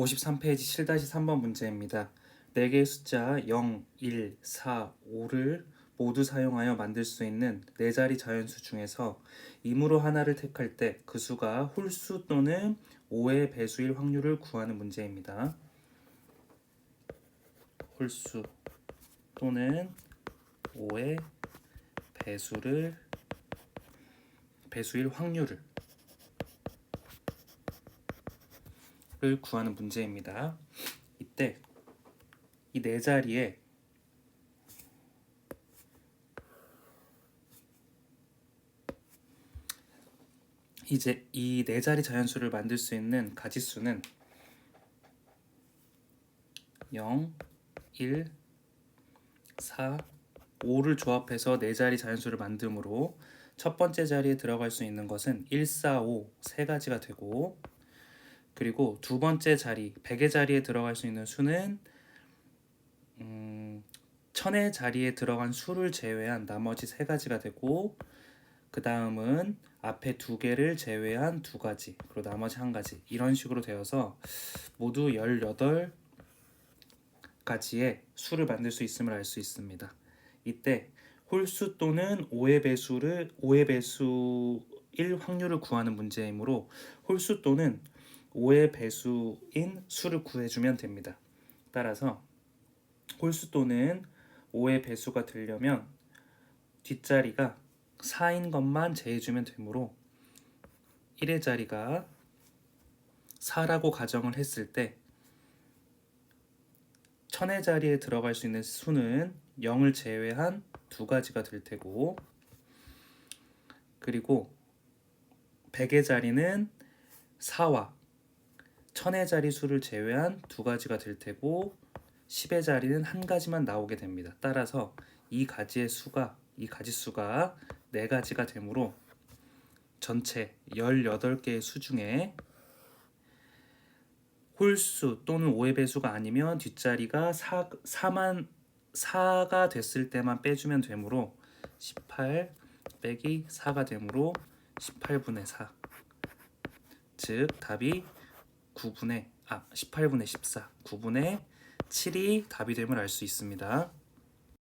53페이지 7-3번 문제입니다. 4개의 숫자 0, 1, 4, 5를 모두 사용하여 만들 수 있는 4자리 자연수 중에서 임으로 하나를 택할 때 그 수가 홀수 또는 5의 배수일 확률을 구하는 문제입니다. 홀수 또는 5의 배수를 배수일 확률을 을 구하는 문제입니다. 이때 이 네 자리에 이제 이 네 자리 자연수를 만들 수 있는 가지수는 0, 1, 4, 5를 조합해서 네 자리 자연수를 만들므로 첫 번째 자리에 들어갈 수 있는 것은 1, 4, 5 세 가지가 되고 그리고 두 번째 자리 100의 자리에 들어갈 수 있는 수는 음, 천의 자리에 들어간 수를 제외한 나머지 세 가지가 되고 그 다음은 앞에 두 개를 제외한 두 가지 그리고 나머지 한 가지 이런 식으로 되어서 모두 18가지의 수를 만들 수 있음을 알 수 있습니다. 이때 홀수 또는 5의 배수를 5의 배수일 확률을 구하는 문제이므로 홀수 또는 5의 배수인 수를 구해주면 됩니다. 따라서 홀수 또는 5의 배수가 되려면 뒷자리가 4인 것만 제해주면 되므로 1의 자리가 4라고 가정을 했을 때 천의 자리에 들어갈 수 있는 수는 0을 제외한 두 가지가 될 테고 그리고 100의 자리는 4와 천의 자리 수를 제외한 두 가지가 될 테고 10의 자리는 한 가지만 나오게 됩니다. 따라서 이 가지의 수가 이 가지 수가 네 가지가 되므로 전체 18개의 수 중에 홀수 또는 5의 배수가 아니면 뒷자리가 4, 4만 4가 됐을 때만 빼주면 되므로 18 빼기 4가 되므로 18분의 4. 즉 답이 9분의 아 18분의 14, 9분의 7이 답이 됨을 알 수 있습니다.